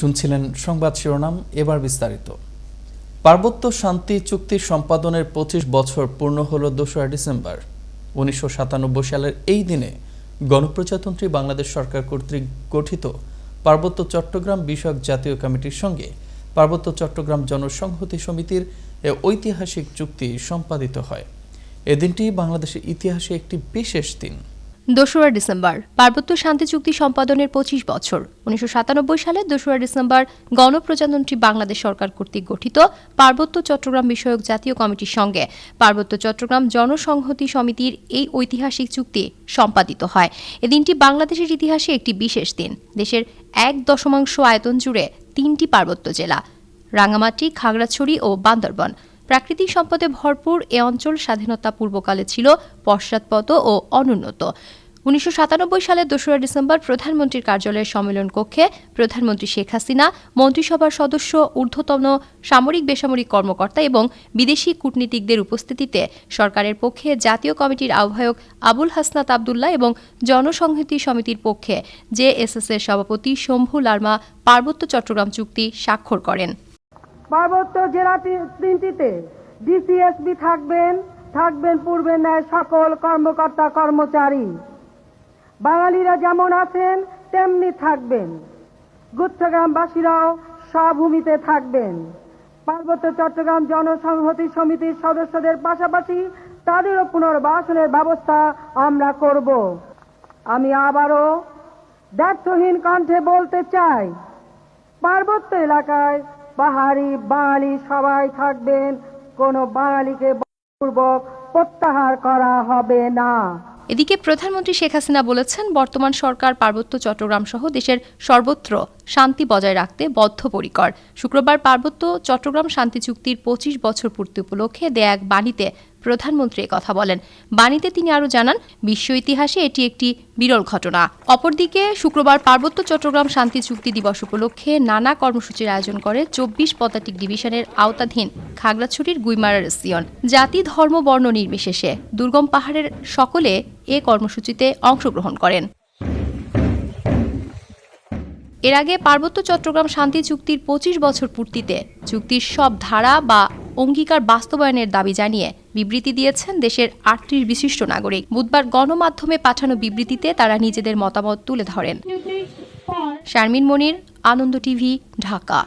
শুনছিলেন সংবাদ শিরোনাম এবার বিস্তারিত। পার্বত্য শান্তি চুক্তি সম্পাদনের পঁচিশ বছর পূর্ণ হল দোসরা ডিসেম্বর। উনিশশো সাতানব্বই সালের এই দিনে গণপ্রজাতন্ত্রী বাংলাদেশ সরকার কর্তৃক গঠিত পার্বত্য চট্টগ্রাম বিষয়ক জাতীয় কমিটির সঙ্গে পার্বত্য চট্টগ্রাম জনসংহতি সমিতির এ ঐতিহাসিক চুক্তি সম্পাদিত হয়। এদিনটি বাংলাদেশের ইতিহাসে একটি বিশেষ দিন। দোসরা ডিসেম্বর। পার্বত্য শান্তি চুক্তি সম্পাদনের পঁচিশ বছর। উনিশশো সাতানব্বই সালে দোসরা ডিসেম্বর গণপ্রজাতন্ত্রী বাংলাদেশ সরকার কর্তৃক গঠিত পার্বত্য চট্টগ্রাম বিষয়ক জাতীয় কমিটির সঙ্গে। পার্বত্য চট্টগ্রাম জনসংহতি সমিতির এই ঐতিহাসিক চুক্তি সম্পাদিত হয়। এদিনটি বাংলাদেশের ইতিহাসে একটি বিশেষ দিন। দেশের এক দশমাংশ আয়তন জুড়ে তিনটি পার্বত্য জেলা, রাঙামাটি, খাগড়াছড়ি ও বান্দরবন। প্রাকৃতিক সম্পদে ভরপুর এ অঞ্চল স্বাধীনতা পূর্বকালে ছিল পশ্চাৎপদ ও অনুন্নত। উনিশশো সাতানব্বই সালের দোসরা ডিসেম্বর প্রধানমন্ত্রীর কার্যালয়ের সম্মেলন কক্ষে প্রধানমন্ত্রী শেখ হাসিনা, মন্ত্রিসভার সদস্য, ঊর্ধ্বতন সামরিক বেসামরিক কর্মকর্তা এবং বিদেশি কূটনীতিকদের উপস্থিতিতে সরকারের পক্ষে জাতীয় কমিটির আহ্বায়ক আবুল হাসনাত আবদুল্লাহ এবং জনসংহতি সমিতির পক্ষে জেএসএস এর সভাপতি শম্ভু লার্মা পার্বত্য চট্টগ্রাম চুক্তি স্বাক্ষর করেন। পার্বত্য জেলা তিনটিতে ডিসিএসবি থাকবেন থাকবেন পূর্বের ন্যায় সকল কর্মকর্তা কর্মচারী বাঙালিরা যেমন আছেন, তেমনি থাকবেন। গুচ্ছগ্রামবাসীরাও স্বভূমিতে থাকবেন। পার্বত্য চট্টগ্রাম জনসংহতি সমিতির সদস্যদের পাশাপাশি তাদেরও পুনর্বাসনের ব্যবস্থা আমরা করব। আমি আবারও ব্যর্থহীন কণ্ঠে বলতে চাই, পার্বত্য এলাকায় পাহাড়ি বাঙালি সবাই থাকবেন, কোনো বাঙালিকে পূর্বক প্রত্যাহার করা হবে না। এদিকে প্রধানমন্ত্রী শেখ হাসিনা বলেছেন, বর্তমান সরকার পার্বত্য চট্টগ্রাম সহ দেশের সর্বত্র শান্তি বজায় রাখতে বদ্ধপরিকর। শুক্রবার পার্বত্য চট্টগ্রাম শান্তি চুক্তির পঁচিশ বছর পূর্তি উপলক্ষে দেয়া এক বাণীতে প্রধানমন্ত্রী কথা বলেন। বাণীতে তিনি আরও জানান, বিশ্ব ইতিহাসে এটি একটি বিরল ঘটনা। অপরদিকে শুক্রবার পার্বত্য চট্টগ্রাম শান্তি চুক্তি দিবস উপলক্ষে নানা কর্মসূচির আয়োজন করে চব্বিশ পদাতিক ডিভিশনের আওতাধীন খাগড়াছড়ির গুইমারা রেসিয়ন জাতি, ধর্ম, বর্ণ নির্বিশেষে দুর্গম পাহাড়ের সকলে এ কর্মসূচিতে অংশগ্রহণ করেন। এর আগে পার্বত্য চট্টগ্রাম শান্তি চুক্তির পঁচিশ বছর পূর্তিতে চুক্তির সব ধারা বা অঙ্গীকার বাস্তবায়নের দাবি জানিয়ে বিবৃতি দিয়েছেন দেশের আটত্রিশ বিশিষ্ট নাগরিক। বুধবার গণমাধ্যমে পাঠানো বিবৃতিতে তারা নিজেদের মতামত তুলে ধরেন। শারমিন মনির, আনন্দ টিভি, ঢাকা।